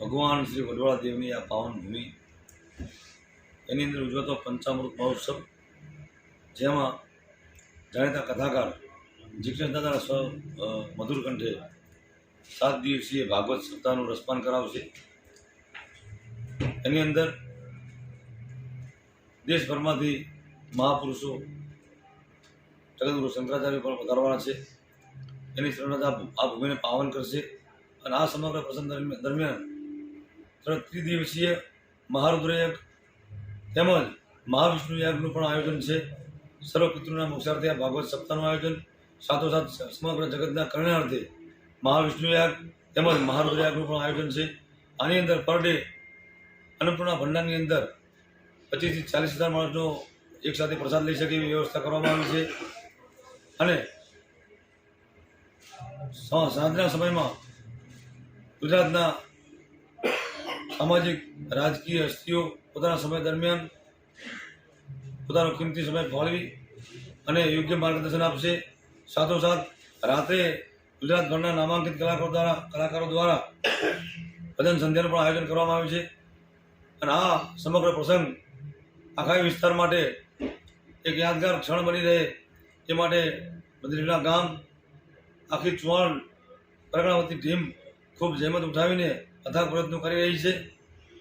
ભગવાન શ્રી વડવાળા દેવની આ પાવન ભૂમિ એની અંદર ઉજવાતો પંચામૃત મહોત્સવ, જેમાં જાણીતા કથાકાર જીક્ષણ દાદા સ્વ મધુરકંઠે સાત દિવસીય ભાગવત સપ્તાહનું રસપાન કરાવશે. એની અંદર દેશભરમાંથી મહાપુરુષો જગતગુરુ શંકરાચાર્ય પણ વધારવાના છે. એની શરણતા આ ભૂમિને પાવન કરશે. અને આ સમગ્ર પ્રસંગ દરમિયાન ત્રિદિવસીય મહારુદ્ર તેમજ મહાવિષ્ણુ યજ્ઞનું પણ આયોજન છે. સર્વ પિતૃના મોક્ષાર્થે આ ભાગવત સપ્તાહનું આયોજન. સાથોસાથ સમગ્ર જગતના કલ્યાણાર્થે મહાવિષ્ણુ યાગ તેમજ મહારુદ્ર યાગનું પણ આયોજન છે. આની અંદર પર ડે અન્નપૂર્ણા ભંડારની અંદર પચીસથી ચાલીસ હજાર માણસનો એકસાથે પ્રસાદ લઈ શકે એવી વ્યવસ્થા કરવામાં આવી છે. અને સાંજના સમયમાં ગુજરાતના સામાજિક, રાજકીય હસ્તીઓ પોતાના સમય દરમિયાન પોતાનો કિંમતી સમય ફાળવી અને યોગ્ય માર્ગદર્શન આપશે. સાથોસાથ રાત્રે ગુજરાતભરના નામાંકિત કલાકારો દ્વારા કલાકારો દ્વારા ભજન સંધ્યાનું પણ આયોજન કરવામાં આવ્યું છે. અને આ સમગ્ર પ્રસંગ આખા વિસ્તાર માટે એક યાદગાર ક્ષણ બની રહે એ માટે મંદિરના ગામ, આખી ચુવાણ, પરગણાવતી ટીમ ખૂબ જહેમત ઉઠાવીને અથાગ પ્રયત્નો કરી રહી છે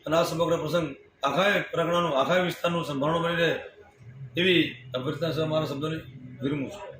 અને આ સમગ્ર પ્રસંગ આખા પ્રગણાનું આખા વિસ્તારનું સંભાળણું બની રહે એવી અભ્યર્થના છે મારા શબ્દોને વિરમું છું.